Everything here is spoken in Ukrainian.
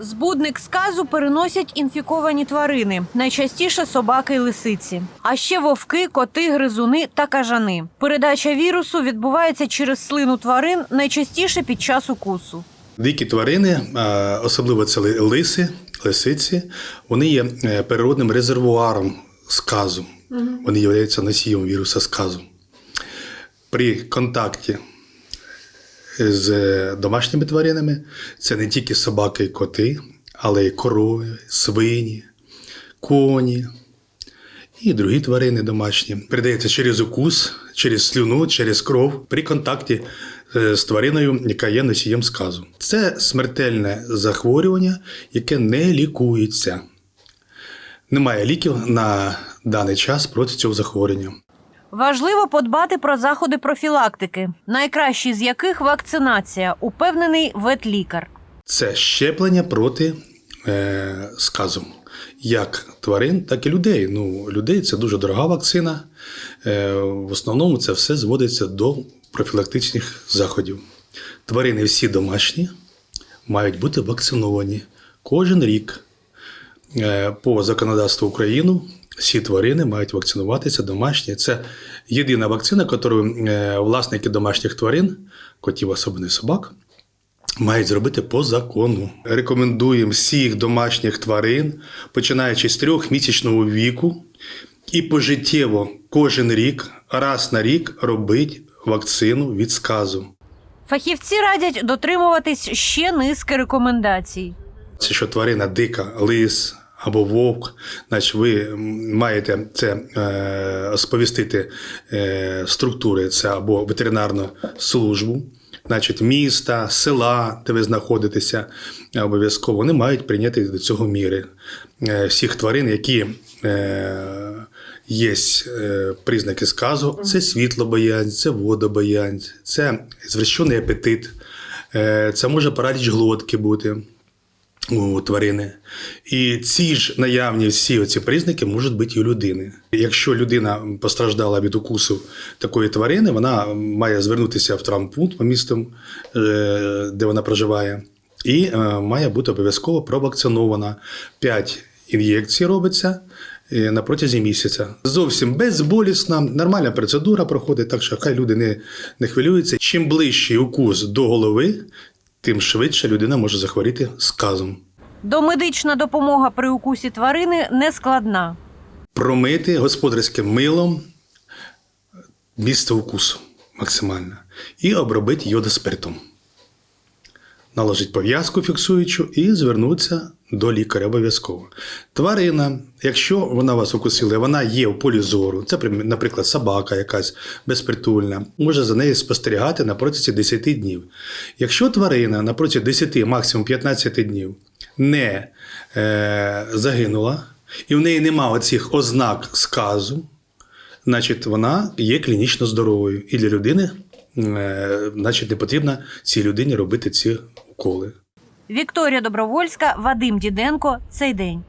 Збудник сказу переносять інфіковані тварини, найчастіше собаки й лисиці, а ще вовки, коти, гризуни та кажани. Передача вірусу відбувається через слину тварин, найчастіше під час укусу. Дикі тварини, особливо це лиси, лисиці, вони є е, природним резервуаром сказу. Вони являються носієм віруса сказу. При контакті з домашніми тваринами це не тільки собаки і коти, але й корови, свині, коні і другі тварини домашні. Передається через укус, через слюну, через кров при контакті е, з твариною, яка є носієм сказу. Це смертельне захворювання, яке не лікується. Немає ліків на даний час проти цього захворювання. Важливо подбати про заходи профілактики, найкращі з яких вакцинація, упевнений ветлікар. Це щеплення проти е, сказу. Як тварин, так і людей. Ну, людей це дуже дорога вакцина. Е, в основному це все зводиться до профілактичних заходів. Тварини всі домашні мають бути вакциновані кожен рік. Е, по законодавству України всі тварини мають вакцинуватися домашні. Це єдина вакцина, яку е, власники домашніх тварин, котів, особливо собак, мають зробити по закону. Рекомендуємо всіх домашніх тварин, починаючи з трьохмісячного віку, і пожиттєво кожен рік, раз на рік робити вакцину від сказу. Фахівці радять дотримуватись ще низки рекомендацій. Це що тварина дика, лис або вовк, значить ви маєте це е, сповістити е, структури, це або ветеринарну службу, значить міста, села, де ви знаходитеся, обов'язково. Вони мають прийняти до цього міри. Е, всіх тварин, які е, є е, признаки сказу, це світлобоянь, це водобоянь, це звищений апетит, е, це може параліч глотки бути у тварини. І ці ж наявні всі ці признаки можуть бути і у людини. Якщо людина постраждала від укусу такої тварини, вона має звернутися в травмпункт по місту, е, де вона проживає, і е, має бути обов'язково провакцинована. 5 ін'єкцій робиться. е, На протязі місяця зовсім безболісна, нормальна процедура проходить, так що хай люди не, не хвилюються. Чим ближчий укус до голови, тим швидше людина може захворіти сказом. Домедична допомога при укусі тварини не складна. Промити господарським милом місце укусу максимально і обробити йодоспиртом. Наложити пов'язку фіксуючу і звернутися до лікаря обов'язково. Тварина, якщо вона вас укусила, вона є в полі зору, це, наприклад, собака якась безпритульна, може за нею спостерігати на протязі 10 днів. Якщо тварина на протязі 10, максимум 15 днів не е, загинула, і в неї немає оцих ознак сказу, значить вона є клінічно здоровою. І для людини, е, значить, не потрібно цій людині робити ці уколи. Вікторія Добровольська, Вадим Діденко. Цей день.